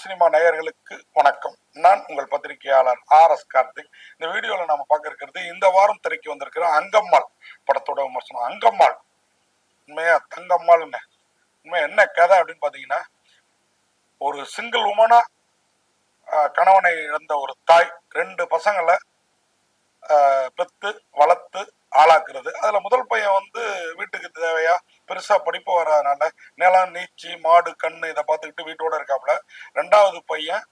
Tamil cinema நேயர்களுக்கு வணக்கம். நான் உங்கள் பத்திரிகையாளர் ஆர் எஸ் கார்த்திக். இந்த வீடியோவில் நாம பார்க்க இருக்கிறது இந்த வாரம் திரைக்கு வந்திருக்கிற அங்கம்மாள் படத்தோட விமர்சனம். அங்கம்மாள். உண்மையா? தங்கம்மாள்ங்க உண்மையா என்ன கதை அப்படின்னு பார்த்தீங்கன்னா ஒரு சிங்கிள் உமனா கணவனை இழந்த ஒரு தாய் ரெண்டு பசங்களை பெத்து வளர்த்து ஆளாக்குறது. அதுல முதல் பையன் வந்து வீட்டுக்கு தேவையா? பெருசா படிப்பு வராதனால நிலம் நீச்சி மாடு கண்ணு இதை பார்த்துக்கிட்டு வீட்டோட இருக்காப்புல. ரெண்டாவது பையன்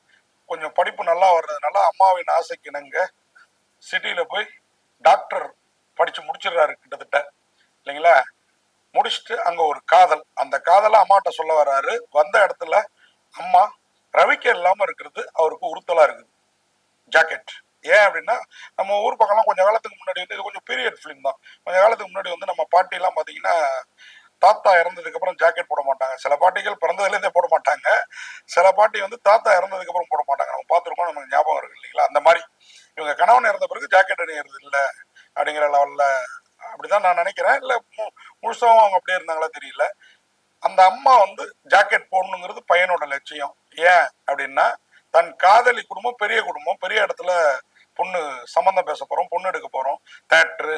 கொஞ்சம் படிப்பு நல்லா வர்றதுனால அம்மாவின் ஆசைக்கு இணங்க சிட்டியில போய் டாக்டர் படிச்சு முடிச்சிடுறாரு கிட்டத்தட்ட. இல்லைங்களா? முடிச்சுட்டு அங்க ஒரு காதல். அந்த காதலை அம்மாட்ட சொல்ல வர்றாரு வந்த இடத்துல அம்மா ரவிக்க இல்லாம இருக்கிறது அவருக்கு உறுத்தலா இருக்குது. ஜாக்கெட். ஏன் அப்படின்னா நம்ம ஊர் பக்கம்லாம் கொஞ்சம் காலத்துக்கு முன்னாடி வந்து இது கொஞ்சம் பீரியட் ஃபிலிம் தான். கொஞ்சம் காலத்துக்கு முன்னாடி வந்து நம்ம பாட்டிலாம் பார்த்தீங்கன்னா தாத்தா இறந்ததுக்கு அப்புறம் ஜாக்கெட் போட மாட்டாங்க. சில பாட்டிகள் பிறந்ததுலேருந்தே போட மாட்டாங்க. சில பாட்டி வந்து தாத்தா இறந்ததுக்கு அப்புறம் போட மாட்டாங்க. நம்ம பார்த்துருக்கோம் நமக்கு ஞாபகம் இருக்கு இல்லைங்களா? அந்த மாதிரி. இவங்க கணவன் இறந்த பிறகு ஜாக்கெட் அணியறது இல்லை அப்படிங்கிற லெவலில் அப்படிதான் நான் நினைக்கிறேன். இல்லை முழுசாவும் அவங்க அப்படியே இருந்தாங்களா தெரியல. அந்த அம்மா வந்து ஜாக்கெட் போடணுங்கிறது பையனோட லட்சியம். ஏன் அப்படின்னா தன் காதலி குடும்பம் பெரிய குடும்பம் பெரிய இடத்துல பொண்ணு சம்மந்தம் பேச போறோம் பொண்ணு எடுக்க போறோம். தேட்டரு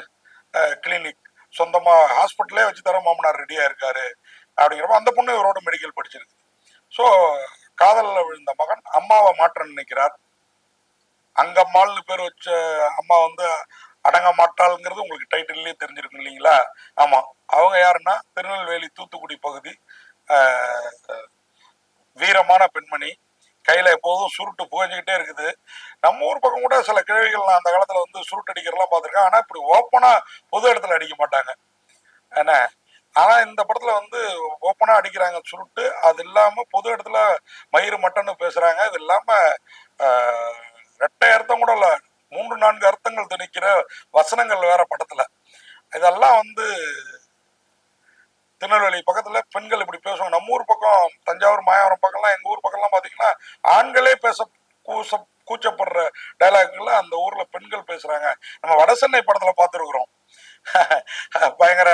கிளினிக் சொந்தமா ஹாஸ்பிட்டலே வச்சு தர மாமனார் ரெடியா இருக்காரு அப்படிங்கிறப்ப அந்த பொண்ணு இவரோட மெடிக்கல் படிச்சிருக்கு. ஸோ காதலில் விழுந்த மகன் அம்மாவை மாற்ற நினைக்கிறார். அங்கம்மாள்னு பேர் வச்ச அம்மா வந்து அடங்க மாட்டாளுங்கிறது உங்களுக்கு டைட்டில்லே தெரிஞ்சிருக்கும் இல்லைங்களா? ஆமாம் அவங்க யாருன்னா திருநெல்வேலி தூத்துக்குடி பகுதி வீரமான பெண்மணி. கையில் எப்போதும் சுருட்டு புகைஞ்சிக்கிட்டே இருக்குது. நம்ம ஊர் பக்கம் கூட சில கிழவிகள் அந்த காலத்தில் வந்து சுருட்டு அடிக்கிறதெல்லாம் பார்த்துருக்கேன். ஆனால் இப்படி ஓப்பனாக பொது இடத்துல அடிக்க மாட்டாங்க. என்ன? ஆனால் இந்த படத்தில் வந்து ஓப்பனாக அடிக்கிறாங்க சுருட்டு. அது இல்லாமல் பொது இடத்துல மயிறு மட்டன்னு பேசுகிறாங்க இது இல்லாமல் ரெட்டை அர்த்தம் கூட இல்லை. மூன்று நான்கு அர்த்தங்கள் திணிக்கிற வசனங்கள் வேற படத்தில். இதெல்லாம் வந்து திருநெல்வேலி பக்கத்துல பெண்கள் இப்படி பேசுவாங்க. நம்ம ஊர் பக்கம் தஞ்சாவூர் மாயாவரம் பக்கம்லாம் எங்க ஊர் பக்கம்லாம் பாத்தீங்கன்னா ஆண்களே பேச கூச கூச்சப்படுற டைலாக்ல அந்த ஊர்ல பெண்கள் பேசுறாங்க. நம்ம வடசென்னை படத்துல பார்த்துருக்குறோம் பயங்கர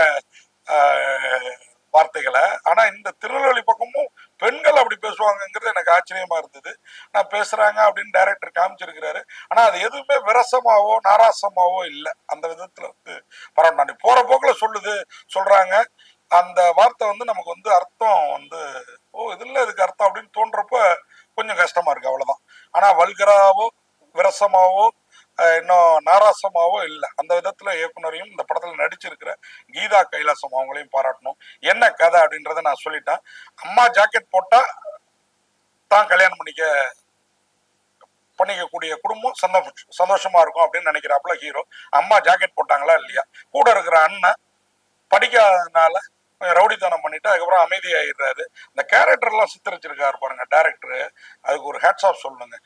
வார்த்தைகளை. ஆனா இந்த திருநெல்வேலி பக்கமும் பெண்கள் அப்படி பேசுவாங்கங்கிறது எனக்கு ஆச்சரியமா இருந்தது. நான் பேசுறாங்க அப்படின்னு டைரக்டர் காமிச்சிருக்கிறாரு. ஆனா அது எதுவுமே விரசமாவோ நாராசமாவோ இல்லை. அந்த விதத்துல வந்து பரவாயில்ல. போற போக்குல சொல்லுது சொல்றாங்க. அந்த வார்த்தை வந்து நமக்கு வந்து அர்த்தம் வந்து ஓ இதுல இதுக்கு அர்த்தம் அப்படின்னு தோன்றப்ப கொஞ்சம் கஷ்டமா இருக்கு அவ்வளவுதான். ஆனா வல்கராவோ விரசமாவோ இன்னும் நாராசமாவோ இல்லை. அந்த விதத்துல இயக்குனரையும் இந்த படத்துல நடிச்சிருக்கிற கீதா கைலாசம் அவங்களையும் பாராட்டணும். என்ன கதை அப்படின்றத நான் சொல்லிட்டேன். அம்மா ஜாக்கெட் போட்டா தான் கல்யாணம் பண்ணிக்க பண்ணிக்கக்கூடிய குடும்பம் சந்தோஷ சந்தோஷமா இருக்கும் அப்படின்னு நினைக்கிறாப்புல ஹீரோ. அம்மா ஜாக்கெட் போட்டாங்களா இல்லையா? கூட இருக்கிற அண்ணன் படிக்காதனால ரவுடித்தனம் பண்ணிட்டு அதுக்கப்புறம் அமைதியாகிடுறாரு இந்த கேரக்டர்லாம் சித்தரிச்சிருக்காரு பாருங்க டேரக்டர் அதுக்கு ஒரு ஹேட்ஸ் ஆஃப் சொல்லுங்க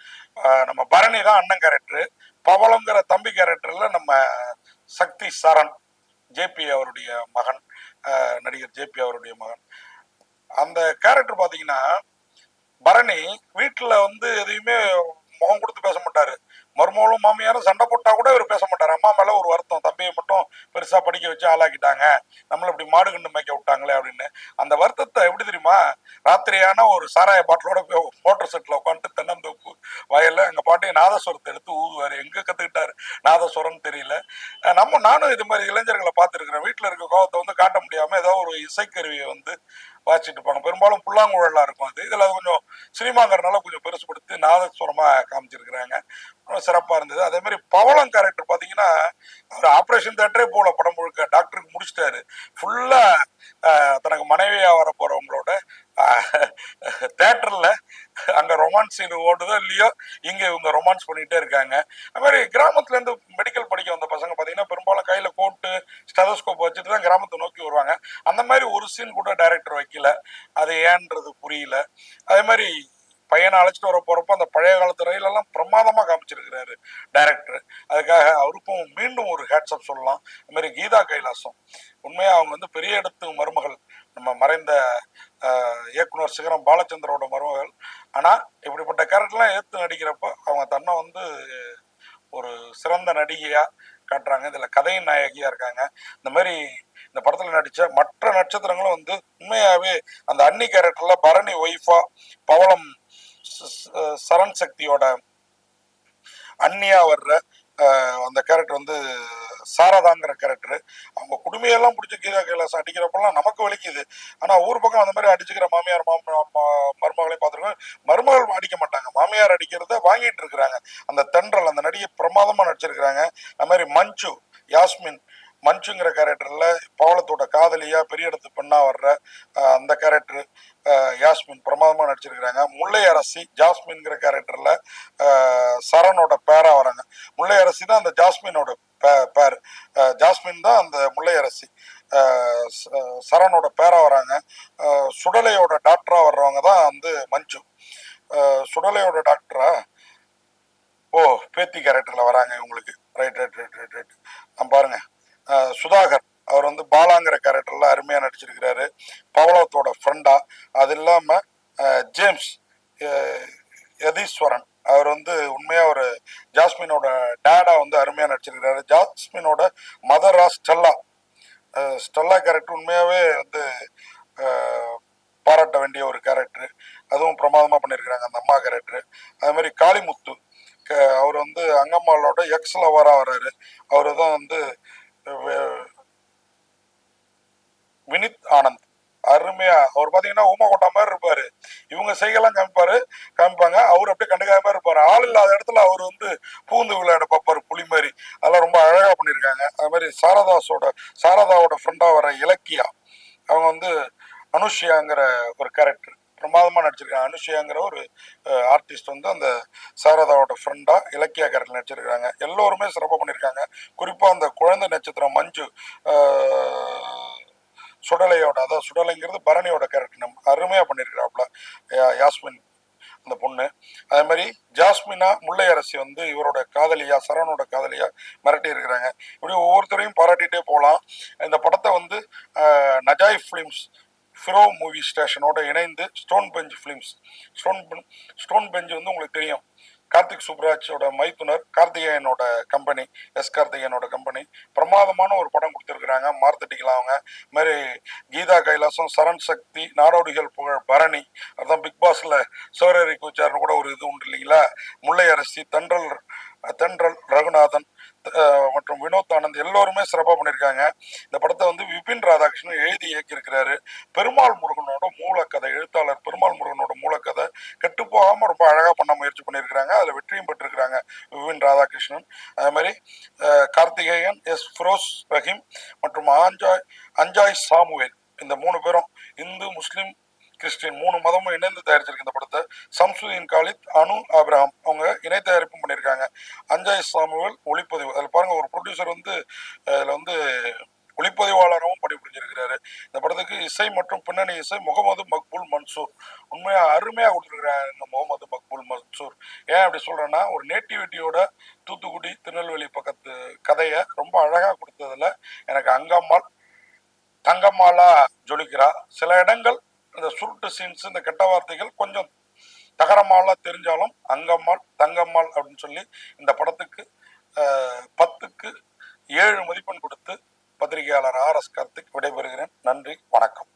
நம்ம பரணி தான் அண்ணன் கேரக்டர் பவளங்கிற தம்பி கேரக்டர்ல நம்ம சக்தி சரண் ஜேபி அவருடைய மகன். நடிகர் ஜேபி அவருடைய மகன். அந்த கேரக்டர் பார்த்தீங்கன்னா பரணி வீட்டில் வந்து எதையுமே முகம் கொடுத்து பேச மாட்டாரு. மருமகளும் மாமியாரும் சண்டை போட்டா கூட இவர் பேச மாட்டார். அம்மா மேல ஒரு வருத்தம். தம்பியை மட்டும் பெருசா படிக்க வச்சு ஆளாக்கிட்டாங்க. நம்மள இப்படி மாடு கண்டு மேய்க்க விட்டாங்களே அப்படின்னு. அந்த வருத்தத்தை எப்படி தெரியுமா? ராத்திரியான ஒரு சாராய பாட்டிலோட போய் மோட்டர் செட்டில் உட்காந்துட்டு தென்னந்தோப்பு வயல்ல எங்க பாட்டி நாதஸ்வரத்தை எடுத்து ஊதுவாரு. எங்க கத்துக்கிட்டாரு? நாதஸ்வரம்னு தெரியல. நம்ம நானும் இது மாதிரி இளைஞர்களை பார்த்துருக்குறேன். வீட்டில் இருக்க கோவத்தை வந்து காட்ட முடியாம ஏதோ ஒரு இசைக்கருவியை வந்து வாசிட்டு இருப்பாங்க பெரும்பாலும் புல்லாங்குழலா இருக்கும் அது. இதுல கொஞ்சம் சினிமாங்கிறனால கொஞ்சம் பெருசுபடுத்தி நாதஸ்வரமா காமிச்சிருக்கிறாங்க. சிறப்பாக சிறப்பா இருந்தது. அதே மாதிரி பவளம் கேரக்டர் பாத்தீங்கன்னா அவர் ஆப்ரேஷன் தேட்டரே போல படம் முழுக்க டாக்டருக்கு முடிச்சிட்டாரு. ஃபுல்லா தனக்கு மனைவியா வர போறவங்களோட தேட்டர்ல அங்க ரொமான்ஸ் சீன் ஓடுதோ இல்லையோ இங்க இவங்க ரொமான்ஸ் பண்ணிட்டே இருக்காங்க. அது மாதிரி கிராமத்துல இருந்து மெடிக்கல் படிக்க வந்த பசங்க பாத்தீங்கன்னா பெரும்பாலும் கையில கோட்டு ஸ்டெதோஸ்கோப் வச்சுட்டு தான் கிராமத்தை நோக்கி வருவாங்க அந்த மாதிரி ஒரு சீன் கூட டைரக்டர் வைக்கல. அது ஏன்றது புரியல. அதே மாதிரி பையனை அழைச்சிட்டு வர போறப்போ அந்த பழைய காலத்து ரயிலெல்லாம் பிரமாதமா காமிச்சிருக்கிறாரு டைரக்டர் அதுக்காக அவருக்கும் மீண்டும் ஒரு ஹேட்ஸ்அப் சொல்லலாம். அது மாதிரி கீதா கைலாசம். உண்மையா அவங்க வந்து பெரிய இடத்து மருமகள். நம்ம மறைந்த இயக்குனர் சிகரம் பாலச்சந்திரோட மருமகள். ஆனா இப்படிப்பட்ட கேரக்டர்லாம் ஏத்து நடிக்கிறப்போ அவங்க தன்னை வந்து ஒரு சிறந்த நடிகையா காட்டுறாங்க. இதுல கதையின் நாயகியா இருக்காங்க. இந்த மாதிரி இந்த படத்துல நடிச்ச மற்ற நட்சத்திரங்களும் வந்து உண்மையாவே அந்த அன்னி கேரக்டர்ல பரணி ஒய்ஃபா பவளம் சரண் சக்தியோட அன்னியா வர்ற அந்த கேரக்டர் வந்து சாரதாங்கிற கேரக்டர் அவங்க குடுமையெல்லாம் பிடிச்ச கீதா கைலாசம் அடிக்கிறப்பெல்லாம் நமக்கு வலிக்குது. ஆனால் ஊர் பக்கம் அந்த மாதிரி அடிச்சுக்கிற மாமியார் மாம- மருமகளையும் பார்த்துருக்கோம். மருமகள் அடிக்க மாட்டாங்க. மாமியார் அடிக்கிறத வாங்கிட்டு இருக்கிறாங்க. அந்த தென்றல் அந்த நடிகை பிரமாதமாக நடிச்சிருக்கிறாங்க. அது மாதிரி மஞ்சு யாஸ்மின் மஞ்சுங்கிற கேரக்டரில் பவளத்தோட காதலியா பெரிய இடத்து பெண்ணா வர்ற அந்த கேரக்டர் யாஸ்மின் பிரமாதமாக நடிச்சிருக்கிறாங்க. முல்லை அரசி ஜாஸ்மின்கிற கேரக்டரில் சரணோட பேரா வராங்க. முல்லை அரசி தான் அந்த ஜாஸ்மினோட பே- பேர் ஜாஸ்மின் தான் அந்த முல்லை அரசி ச- சரணோட பேரா வராங்க. சுடலையோட டாக்டரா வர்றவங்க தான் வந்து மஞ்சு. சுடலையோட டாக்டரா ஓ பேத்தி கேரக்டர்ல வராங்க இவங்களுக்கு. Right right right right right நான் பாருங்க. சுதாகர். அவர் வந்து பாலாங்கிற கேரக்டர்ல அருமையா நடிச்சிருக்கிறாரு. பவளத்தோட ஃப்ரெண்டா அது இல்லாம ஜேம்ஸ் யதீஸ்வரன். அவர் வந்து உண்மையா ஒரு ஜாஸ்மினோட டேடா வந்து அருமையா நடிச்சிருக்கிறாரு. ஜாஸ்மினோட மதரா ஸ்டெல்லா. ஸ்டெல்லா கேரக்டர் உண்மையாவே வந்து பாராட்ட வேண்டிய ஒரு கேரக்டர் அதுவும் பிரமாதமா பண்ணியிருக்கிறாங்க அந்த அம்மா கேரக்டர் அது மாதிரி காளிமுத்து. க- அவர் வந்து அங்கம்மாளோட எக்ஸ் லவரா வர்றாரு அவர் தான் வந்து வினித் ஆனந்த். அருமையா. அவர் பாத்தீங்கன்னா ஊமா கொட்டா மாதிரி இருப்பாரு. இவங்க செய்கலாம் காமிப்பாரு. காமிப்பாங்க. அவர் அப்படியே கண்டுக்காம இருப்பாரு. ஆள் இல்லாத இடத்துல அவர் வந்து பூந்து விளையாட பார்ப்பாரு. புலி மாதிரி. அதெல்லாம் ரொம்ப அழகா பண்ணியிருக்காங்க. அது மாதிரி சாரதாஸோட சாரதாவோட ஃப்ரெண்டா வர இலக்கியா. அவங்க வந்து அனுஷ்யாங்கிற ஒரு கேரக்டர் பிரமாதமாக நடிச்சிருக்காங்க. அனுஷியாங்கிற ஒரு ஆர்டிஸ்ட் வந்து அந்த சாரதாவோட ஃப்ரெண்டாக இலக்கிய கேரக்டர் நடிச்சிருக்காங்க. எல்லோருமே சிறப்பாக பண்ணியிருக்காங்க குறிப்பாக அந்த குழந்தை நட்சத்திரம் மஞ்சு சுடலையோட அதாவது சுடலைங்கிறது பரணியோட கேரக்டர் நம்ம அருமையாக பண்ணியிருக்கிறாப்புல யாஸ்மின் அந்த பொண்ணு. அதே மாதிரி ஜாஸ்மினா முல்லை அரசி வந்து இவரோட காதலியா சரவணோட காதலியா மிரட்டி இருக்கிறாங்க. இப்படி ஒவ்வொருத்தரையும் பாராட்டிட்டே போகலாம். இந்த படத்தை வந்து நஜாய் ஃபிலிம்ஸ் ஃபிரோ மூவி ஸ்டேஷனோட இணைந்து stone bench films stone stone bench வந்து உங்களுக்கு தெரியும். கார்த்திக் சுப்ராஜோட மைத்துனர் கார்த்திகேயனோட கம்பெனி எஸ் கார்த்திகேயனோட கம்பெனி பிரமாதமான ஒரு படம் கொடுத்துருக்குறாங்க. மார்த்தட்டிக்கலாம் அவங்க. இது மாதிரி கீதா கைலாசம் சரண் சக்தி நாடோடிகள் புகழ் பரணி. அதான் பிக் பாஸ்ல சோரரி கூச்சார்னு கூட ஒரு இது உண்டு இல்லைங்களா? முல்லை அரசி தென்றல் தென்றல் ரகுநாதன் மற்றும் வினோத் ஆனந்த் எல்லோருமே சிறப்பாக பண்ணியிருக்காங்க. இந்த படத்தை வந்து விபின் ராதாகிருஷ்ணன் எழுதி இயக்கியிருக்கிறாரு. பெருமாள் முருகனோட மூலக்கதை எழுத்தாளர் பெருமாள் முருகனோட மூலக்கதை கெட்டு ரொம்ப அழகாக பண்ண முயற்சி பண்ணியிருக்கிறாங்க. அதில் வெற்றியும் பெற்றிருக்கிறாங்க விபின் ராதாகிருஷ்ணன். அதே மாதிரி கார்த்திகேயன் எஸ் ஃபிரோஸ் ரஹீம் மற்றும் ஆஞ்சாய் அஞ்சாய் சாமுவேல். இந்த மூணு பேரும் இந்து முஸ்லீம் கிறிஸ்டின் மூணு மதமும் இணைந்து தயாரிச்சிருக்கு இந்த படத்தை சம்சுதீன் காலித் அனு அப்ரஹாம் அவங்க இணை தயாரிப்பும் பண்ணியிருக்காங்க. அஞ்சாய் சாமுவேல் ஒளிப்பதிவு. அதில் பாருங்க ஒரு ப்ரொடியூசர் வந்து அதில் வந்து ஒளிப்பதிவாளராகவும் பணிபுரிஞ்சிருக்கிறாரு இந்த படத்துக்கு இசை மற்றும் பின்னணி இசை முகமது மக்பூல் மன்சூர். உண்மையா அருமையா கொடுத்துருக்காங்க முகமது மக்பூல் மன்சூர். ஏன் அப்படி சொல்றேன்னா ஒரு நேட்டிவிட்டியோட தூத்துக்குடி திருநெல்வேலி பக்கத்து கதையை ரொம்ப அழகா கொடுத்ததுல எனக்கு அங்கம்மாள் தங்கம்மாளா ஜொலிக்கிறா. சில இடங்கள் இந்த சுருட்டு சீன்ஸ் இந்த கெட்ட வார்த்தைகள் கொஞ்சம் தகரமாலா தெரிஞ்சாலும் அங்கம்மாள் தங்கம்மாள் அப்படின்னு சொல்லி இந்த படத்துக்கு பத்துக்கு ஏழு மதிப்பெண் கொடுத்து பத்திரிகையாளர் ஆர் எஸ் கார்த்திக் விடைபெறுகிறேன். நன்றி வணக்கம்.